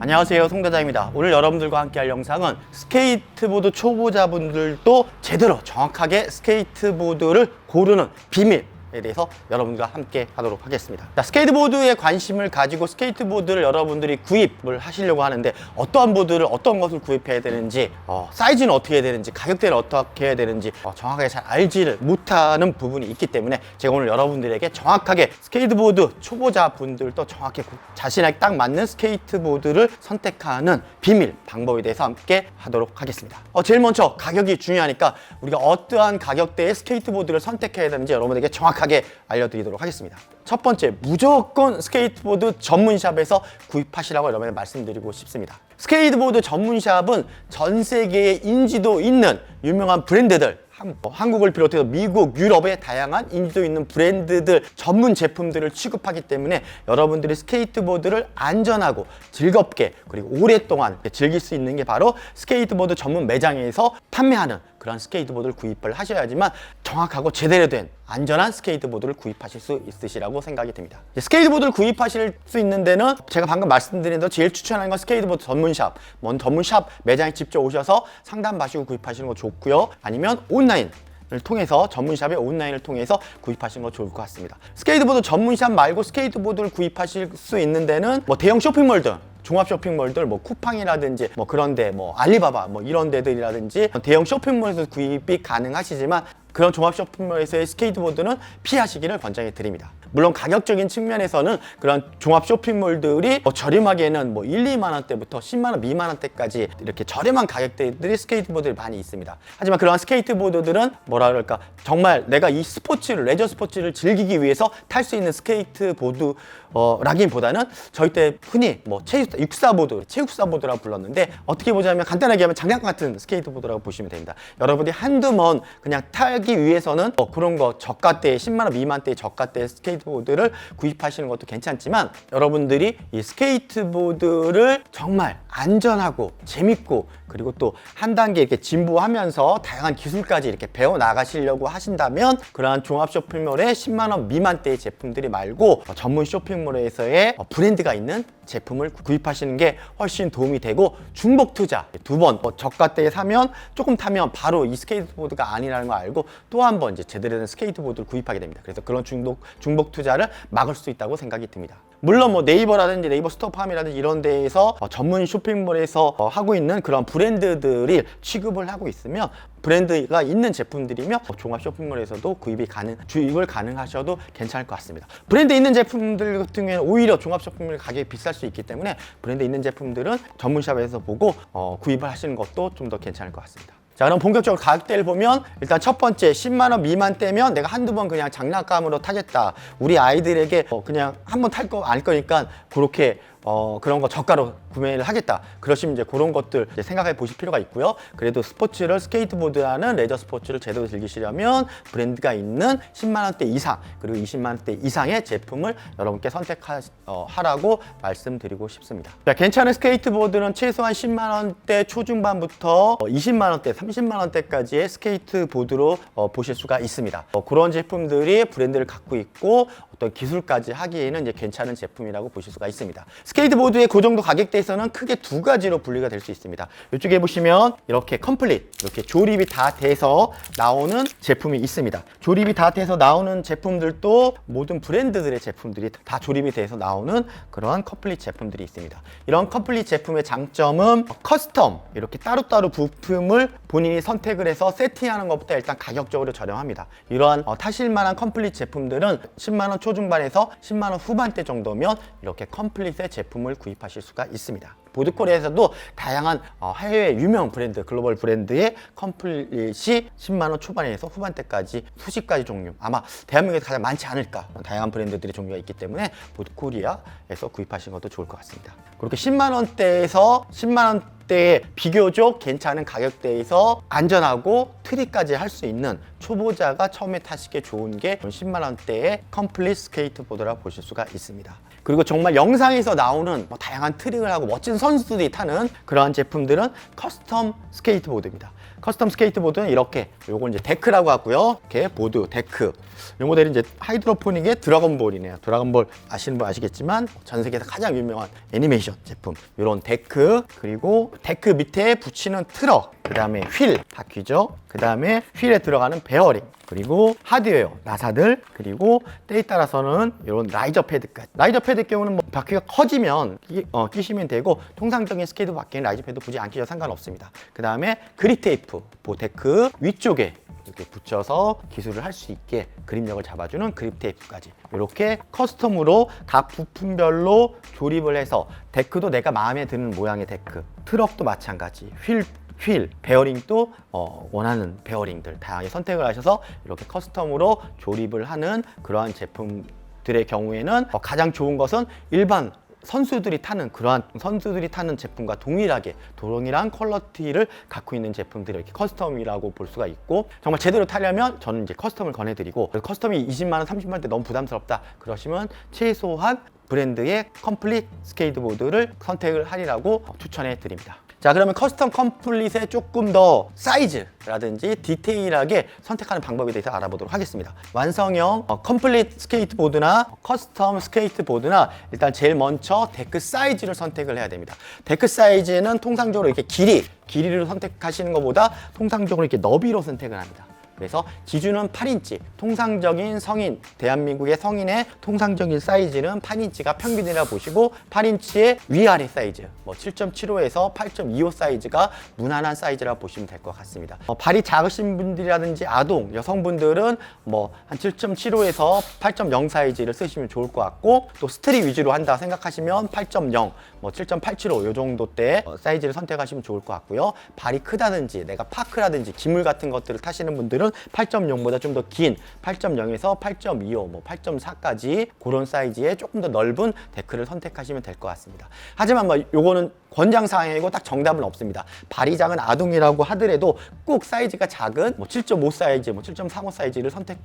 안녕하세요 송대장입니다. 오늘 여러분들과 함께 할 영상은 스케이트보드 초보자분들도 제대로 정확하게 스케이트보드를 고르는 비밀 에 대해서 여러분들과 함께 하도록 하겠습니다. 자, 스케이트보드에 관심을 가지고 스케이트보드를 여러분들이 구입을 하시려고 하는데 어떠한 보드를 어떤 것을 구입해야 되는지 어, 사이즈는 어떻게 해야 되는지 가격대는 어떻게 해야 되는지 어, 정확하게 잘 알지를 못하는 부분이 있기 때문에 제가 오늘 여러분들에게 정확하게 스케이트보드 초보자 분들도 정확히 구- 자신에게 딱 맞는 스케이트보드를 선택하는 비밀 방법에 대해서 함께 하도록 하겠습니다. 어, 제일 먼저 가격이 중요하니까 우리가 어떠한 가격대의 스케이트보드를 선택해야 되는지 여러분에게 정확 하게 알려드리도록 하겠습니다. 첫 번째, 무조건 스케이트보드 전문샵에서 구입하시라고 여러분에게 말씀드리고 싶습니다. 스케이트보드 전문샵은 전 세계에 인지도 있는 유명한 브랜드들 한- 뭐 한국을 비롯해서 미국, 유럽의 다양한 인지도 있는 브랜드들 전문 제품들을 취급하기 때문에 여러분들이 스케이트보드를 안전하고 즐겁게 그리고 오랫동안 즐길 수 있는 게 바로 스케이트보드 전문 매장에서 판매하는 그런 스케이트보드를 구입을 하셔야지만 정확하고 제대로 된 안전한 스케이트보드를 구입하실 수 있으시라고 생각이. 이제 스케이트보드를 구입하실 수 있는 데는 제가 방금 말씀드린 대로 제일 추천하는 건 스케이트보드 전문샵, 먼 전문샵 매장에 직접 오셔서 상담 받으시고 구입하시는 거 좋고요. 아니면 온라인 을 통해서 전문샵의 온라인을 통해서 구입하시는 거 좋을 것 같습니다. 스케이트보드 전문샵 말고 스케이트보드를 구입하실 수 있는 데는 뭐 대형 쇼핑몰들 종합 쇼핑몰들 뭐 쿠팡이라든지 뭐 그런데 뭐 알리바바 뭐 이런 데들이라든지 대형 쇼핑몰에서 구입이 가능하시지만 그런 종합 쇼핑몰에서의 스케이트보드는 피하시기를 권장해 드립니다. 물론 가격적인 측면에서는 그런 종합 쇼핑몰들이 뭐 저렴하게는 뭐 1, 2만 원대부터 10만 원 미만 원대까지 이렇게 저렴한 가격대들이 스케이트보드들이 많이 있습니다. 하지만 그런 스케이트보드들은 뭐라 그럴까 정말 내가 이 스포츠를 레저 스포츠를 즐기기 위해서 탈 수 있는 스케이트보드 어, 라기보다는 저희 때 흔히 뭐 체육 육사보드, 체육사보드라고 불렀는데 어떻게 보자면 간단하게 하면 장난감 같은 스케이트보드라고 보시면 됩니다. 여러분이 한두 번 그냥 타기 위해서는 뭐 그런 거 저가대 10만 원 미만대 저가대 스케이트보드를 구입하시는 것도 괜찮지만 여러분들이 이 스케이트보드를 정말 안전하고 재밌고 그리고 또 한 단계 이렇게 진보하면서 다양한 기술까지 이렇게 배워 나가시려고 하신다면 그러한 종합 쇼핑몰의 10만 원 미만대의 제품들이 말고 어, 전문 쇼핑몰에서의 어, 브랜드가 있는 제품을 구입하시는 게 훨씬 도움이 되고 중복 투자 두 번 저가 대에 사면 조금 타면 바로 이 스케이트보드가 아니라는 걸 알고 또 한 번 이제 제대로 된 스케이트보드를 구입하게 됩니다. 그래서 그런 중독 중복 투자를 막을 수 있다고 생각이 듭니다. 물론 뭐 네이버라든지 네이버 스토어팜이라든지 이런 데에서 어, 전문 쇼핑몰에서 어, 하고 있는 그런 브랜드들이 취급을 하고 있으면 브랜드가 있는 제품들이면 어, 종합 쇼핑몰에서도 구입이 가능, 주입을 가능하셔도 괜찮을 것 같습니다. 브랜드 있는 제품들 같은 경우에는 오히려 종합 쇼핑몰 가격이 비쌀 수 있기 때문에 브랜드 있는 제품들은 전문샵에서 보고 어, 구입을 하시는 것도 좀 더 괜찮을 것 같습니다. 자 그럼 본격적으로 가격대를 보면 일단 첫 번째 10만 원 미만대면 내가 한두 번 그냥 장난감으로 타겠다. 우리 아이들에게 어, 그냥 한 번 탈 거 알 거니까 그렇게 어, 그런 거 저가로 구매를 하겠다 그러시면 이제 그런 것들 이제 생각해 보실 필요가 있고요 그래도 스포츠를 스케이트보드라는 레저 스포츠를 제대로 즐기시려면 브랜드가 있는 10만 원대 이상 그리고 20만 원대 이상의 제품을 여러분께 선택하라고 말씀드리고 싶습니다 자, 괜찮은 스케이트보드는 최소한 10만 원대 초중반부터 어, 20만 원대, 30만 원대까지의 스케이트보드로 어, 보실 수가 있습니다. 어, 그런 제품들이 브랜드를 갖고 있고 어떤 기술까지 하기에는 이제 괜찮은 제품이라고 보실 수가 있습니다. 스케이트보드의 그 정도 가격대에서는 크게 두 가지로 분리가 될 수 있습니다. 이쪽에 보시면 이렇게 컴플릿, 이렇게 조립이 다 돼서 나오는 제품이 있습니다. 조립이 다 돼서 나오는 제품들도 모든 브랜드들의 제품들이 다 조립이 돼서 나오는 그러한 컴플릿 제품들이 있습니다. 이런 컴플릿 제품의 장점은 커스텀 이렇게 따로따로 부품을 본인이 선택을 해서 세팅하는 것부터 일단 가격적으로 저렴합니다. 이러한 어, 타실만한 컴플릿 제품들은 10만 원 초중반에서 10만 원 후반대 정도면 이렇게 컴플릿의 제품을 구입하실 수가 있습니다. 보드코리아에서도 다양한 어, 해외 유명 브랜드, 글로벌 브랜드의 컴플릿이 10만 원 초반에서 후반대까지 수십 가지 종류 아마 대한민국에서 가장 많지 않을까 다양한 브랜드들의 종류가 있기 때문에 보드코리아에서 구입하시는 것도 좋을 것 같습니다. 그렇게 10만 원대에서 10만 원 때에 비교적 괜찮은 가격대에서 안전하고 트리까지 할 수 있는 초보자가 처음에 타시기에 좋은 게 10만 원대의 컴플릿 스케이트보드라 보실 수가 있습니다. 그리고 정말 영상에서 나오는 뭐 다양한 트릭을 하고 멋진 선수들이 타는 그러한 제품들은 커스텀 스케이트보드입니다. 커스텀 스케이트보드는 이렇게 요거 이제 데크라고 하고요. 이렇게 보드, 데크. 이 모델이 이제 하이드로포닉의 드래곤볼이네요. 드래곤볼 아시는 분 아시겠지만 전 세계에서 가장 유명한 애니메이션 제품. 이런 데크 그리고 데크 밑에 붙이는 트럭, 그 다음에 휠 바퀴죠. 그 다음에 휠에 들어가는 베어링. 그리고 하드웨어, 나사들, 그리고 때에 따라서는 이런 라이저 패드까지. 라이저 패드 경우는 뭐 바퀴가 커지면 끼, 어, 끼시면 되고 통상적인 스케이트 바퀴는 라이저 패드 굳이 안 끼셔도 상관없습니다. 그 다음에 그립 테이프, 보테크 위쪽에 이렇게 붙여서 기술을 할 수 있게 그립력을 잡아주는 그립 테이프까지 이렇게 커스텀으로 각 부품별로 조립을 해서 데크도 내가 마음에 드는 모양의 데크 트럭도 마찬가지 휠 휠, 베어링도 어, 원하는 베어링들 다양하게 선택을 하셔서 이렇게 커스텀으로 조립을 하는 그러한 제품들의 경우에는 어, 가장 좋은 것은 일반 선수들이 타는 그러한 선수들이 타는 제품과 동일하게 동일한 퀄러티를 갖고 있는 제품들을 이렇게 커스텀이라고 볼 수가 있고 정말 제대로 타려면 저는 이제 커스텀을 권해드리고 커스텀이 20만 원, 30만 원대 너무 부담스럽다 그러시면 최소한 브랜드의 컴플릿 스케이트보드를 선택을 하리라고 추천해 드립니다. 자 그러면 커스텀 컴플릿의 조금 더 사이즈라든지 디테일하게 선택하는 방법에 대해서 알아보도록 하겠습니다. 완성형 어, 컴플릿 스케이트보드나 커스텀 스케이트보드나 일단 제일 먼저 데크 사이즈를 선택을 해야 됩니다. 데크 사이즈는 통상적으로 이렇게 길이, 길이를 선택하시는 것보다 통상적으로 이렇게 너비로 선택을 합니다. 그래서 기준은 8인치. 통상적인 성인, 대한민국의 성인의 통상적인 사이즈는 8인치가 평균이라 보시고 8인치의 위아래 사이즈, 뭐 7.75에서 8.25 사이즈가 무난한 사이즈라 보시면 될 것 같습니다. 어, 발이 작으신 분들이라든지 아동, 여성분들은 뭐 한 7.75에서 8.0 사이즈를 쓰시면 좋을 것 같고 또 스트리 위주로 한다 생각하시면 8.0, 뭐 7.875 이 정도 대 어, 사이즈를 선택하시면 좋을 것 같고요. 발이 크다든지 내가 파크라든지 기물 같은 것들을 타시는 분들은 8.0보다 좀 더 긴 8.0에서 8.25, 뭐 8.4까지 그런 사이즈의 조금 더 넓은 데크를 선택하시면 될 것 같습니다. 하지만 뭐 요거는 권장 사항이고 딱 정답은 없습니다. 발이 작은 아동이라고 하더라도 꼭 사이즈가 작은 뭐 7.5 사이즈, 뭐 7.35 사이즈를 선택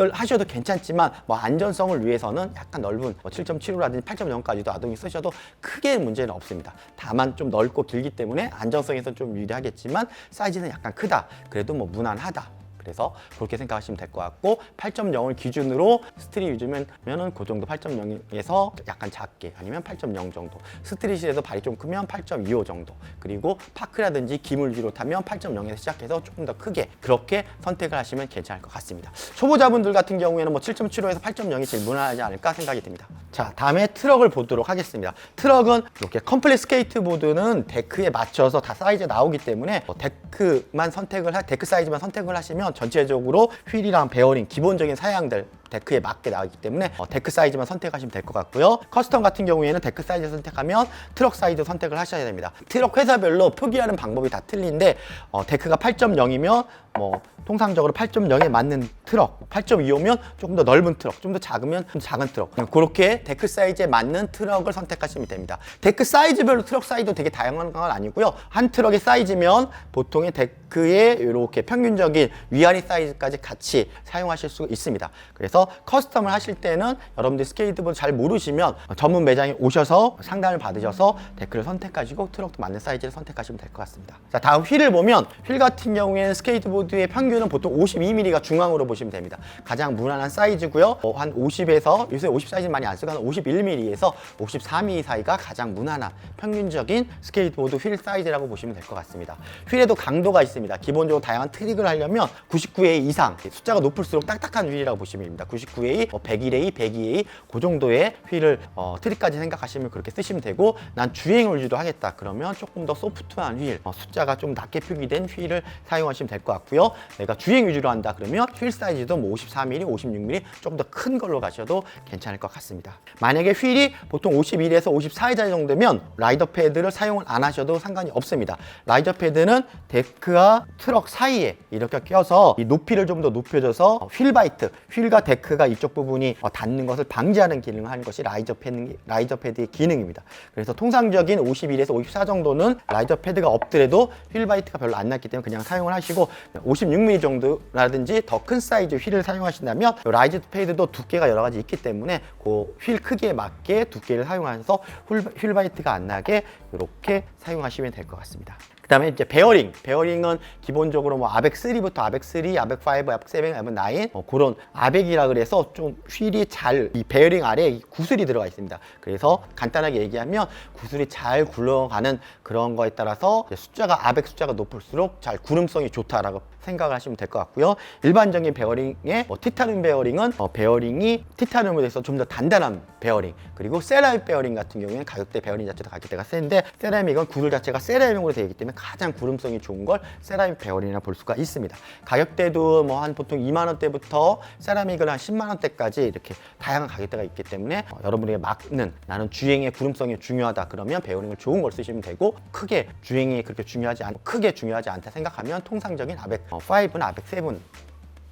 을 하셔도 괜찮지만 뭐 안전성을 위해서는 약간 넓은 뭐 7.75라든지 8.0까지도 아동이 쓰셔도 크게 문제는 없습니다. 다만 좀 넓고 길기 때문에 안전성에서 좀 유리하겠지만 사이즈는 약간 크다. 그래도 뭐 무난하다. 그래서 그렇게 생각하시면 될 것 같고 8.0을 기준으로 스트릿 위주면은 그 정도 8.0에서 약간 작게 아니면 8.0 정도. 스트릿에서 발이 좀 크면 8.25 정도. 그리고 파크라든지 기물 위로 타면 8.0에서 시작해서 조금 더 크게 그렇게 선택을 하시면 괜찮을 것 같습니다. 초보자분들 같은 경우에는 뭐 7.75에서 8.0이 제일 무난하지 않을까 생각이 듭니다 자 다음에 트럭을 보도록 하겠습니다. 트럭은 이렇게 컴플릿 스케이트보드는 데크에 맞춰서 다 사이즈 나오기 때문에 뭐 데크만 선택을 하, 데크 사이즈만 선택을 하시면 전체적으로 휠이랑 베어링 기본적인 사양들 데크에 맞게 나오기 때문에 어, 데크 사이즈만 선택하시면 될 것 같고요. 커스텀 같은 경우에는 데크 사이즈 선택하면 트럭 사이즈 선택을 하셔야 됩니다. 트럭 회사별로 표기하는 방법이 다 틀린데 어, 데크가 8.0이면 뭐 통상적으로 8.0에 맞는 트럭, 8.25면 조금 더 넓은 트럭, 좀 더 작으면 좀 작은 트럭. 그렇게 데크 사이즈에 맞는 트럭을 선택하시면 됩니다. 데크 사이즈별로 트럭 사이즈도 되게 다양한 건 아니고요. 한 트럭의 사이즈면 보통의 데크 의 이렇게 평균적인 위아래 사이즈까지 같이 사용하실 수 있습니다. 그래서 커스텀을 하실 때는 여러분들 스케이트보드 잘 모르시면 전문 매장에 오셔서 상담을 받으셔서 데크를 선택하시고 트럭도 맞는 사이즈를 선택하시면 될 것 같습니다. 자, 다음 휠을 보면 휠 같은 경우에는 스케이트보드의 평균은 보통 52mm가 중앙으로 보시면 됩니다. 가장 무난한 사이즈고요. 어, 한 50에서 요새 50 사이즈 많이 안 쓰고 한 51mm에서 54mm 사이가 가장 무난한 평균적인 스케이트보드 휠 사이즈라고 보시면 될 것 같습니다. 휠에도 강도가 있습니다. 기본적으로 다양한 트릭을 하려면 99A 이상 숫자가 높을수록 딱딱한 휠이라고 보시면 됩니다. 99A, 뭐 101A, 102A 그 정도의 휠을 어, 트릭까지 생각하시면 그렇게 쓰시면 되고 난 주행 위주로 하겠다 그러면 조금 더 소프트한 휠 어, 숫자가 좀 낮게 표기된 휠을 사용하시면 될 것 같고요. 내가 주행 위주로 한다 그러면 휠 사이즈도 뭐 54mm, 56mm 조금 더 큰 걸로 가셔도 괜찮을 것 같습니다. 만약에 휠이 보통 51에서 54의 자리 정도면 라이더 패드를 사용을 안 하셔도 상관이 없습니다. 라이더 패드는 데크와 트럭 사이에 이렇게 껴서 이 높이를 좀 더 높여줘서 휠 바이트, 휠과 데크가 이쪽 부분이 어, 닿는 것을 방지하는 기능을 하는 것이 라이저 패드, 라이저 패드의 기능입니다. 그래서 통상적인 51에서 54 정도는 라이저 패드가 없더라도 휠 바이트가 별로 안 났기 때문에 그냥 사용을 하시고 56mm 정도라든지 더 큰 사이즈 휠을 사용하신다면 라이저 패드도 두께가 여러 가지 있기 때문에 그 휠 크기에 맞게 두께를 사용하셔서 휠, 휠 바이트가 안 나게 이렇게 사용하시면 될 것 같습니다. 그 다음에 이제 베어링, 베어링은 기본적으로 뭐 아벡 3부터 아벡 3, 아벡 5, 아벡 7, 아벡 9 어, 그런 아벡이라 그래서 좀 휠이 잘 이 베어링 아래에 이 구슬이 들어가 있습니다. 그래서 간단하게 얘기하면 구슬이 잘 굴러가는 그런 거에 따라서 숫자가 아벡 숫자가 높을수록 잘 구름성이 좋다라고 생각을 하시면 될 것 같고요. 일반적인 베어링의 뭐 티타늄 베어링은 어, 베어링이 티타늄에 대해서 좀 더 단단한 베어링 그리고 세라믹 베어링 같은 경우에는 가격대 베어링 자체도 가격대가 센데 세라믹은 구슬 자체가 세라믹으로 되어 있기 때문에 가장 구름성이 좋은 걸 세라믹 베어링이라 볼 수가 있습니다. 가격대도 뭐 한 보통 2만 원대부터 세라믹은 한 10만 원대까지 이렇게 다양한 가격대가 있기 때문에 어, 여러분에게 맞는 나는 주행의 구름성이 중요하다 그러면 베어링을 좋은 걸 쓰시면 되고 크게 주행이 그렇게 중요하지 않 크게 중요하지 않다 생각하면 통상적인 아벡 어, 5나 아벡 7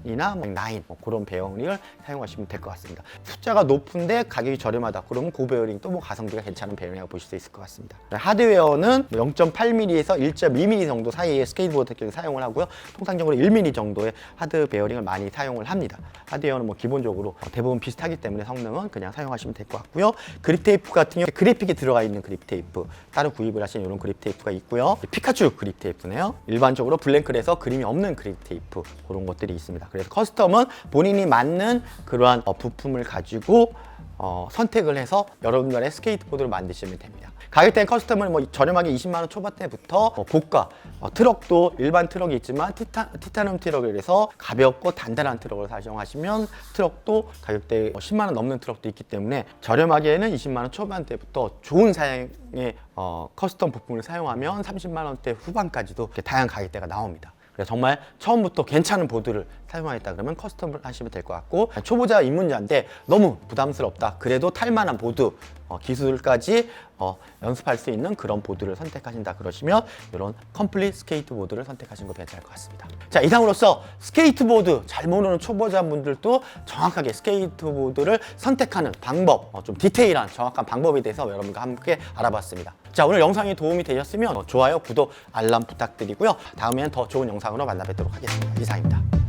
이나 뭐9, 뭐 그런 베어링을 사용하시면 될 것 같습니다. 숫자가 높은데 가격이 저렴하다. 그러면 그 베어링도 뭐 가성비가 괜찮은 베어링이라고 보실 수 있을 것 같습니다. 하드웨어는 0.8mm에서 1.2mm 정도 사이의 스케이트보드 특징을 사용을 하고요. 통상적으로 1mm 정도의 하드 베어링을 많이 사용을 합니다. 하드웨어는 뭐 기본적으로 대부분 비슷하기 때문에 성능은 그냥 사용하시면 될 것 같고요. 그립 테이프 같은 경우 그래픽이 들어가 있는 그립 테이프 따로 구입을 하시는 이런 그립 테이프가 있고요. 피카츄 그립 테이프네요. 일반적으로 블랭클에서 그림이 없는 그립 테이프 그런 것들이 있습니다. 그래서 커스텀은 본인이 맞는 그러한 어, 부품을 가지고 어, 선택을 해서 여러분들의 스케이트보드를 만드시면 됩니다. 가격대는 커스텀은 뭐 저렴하게 20만 원 초반대부터 어, 고가 어, 트럭도 일반 트럭이 있지만 티타, 티타늄 트럭이라서 가볍고 단단한 트럭을 사용하시면 트럭도 가격대 뭐 10만 원 넘는 트럭도 있기 때문에 저렴하게는 20만 원 초반대부터 좋은 사양의 어, 커스텀 부품을 사용하면 30만 원대 후반까지도 이렇게 다양한 가격대가 나옵니다. 그래서 정말 처음부터 괜찮은 보드를 사용하겠다 그러면 커스텀을 하시면 될 것 같고 초보자 입문자인데 너무 부담스럽다. 그래도 탈만한 보드 어, 기술까지 어, 연습할 수 있는 그런 보드를 선택하신다 그러시면 이런 컴플릿 스케이트보드를 선택하시는 거 괜찮을 것 같습니다. 자 이상으로서 스케이트보드 잘 모르는 초보자분들도 정확하게 스케이트보드를 선택하는 방법 어, 좀 디테일한 정확한 방법에 대해서 여러분과 함께 알아봤습니다. 자 오늘 영상이 도움이 되셨으면 어, 좋아요 구독 알람 부탁드리고요. 다음에는 더 좋은 영상으로 만나 뵙도록 하겠습니다. 이상입니다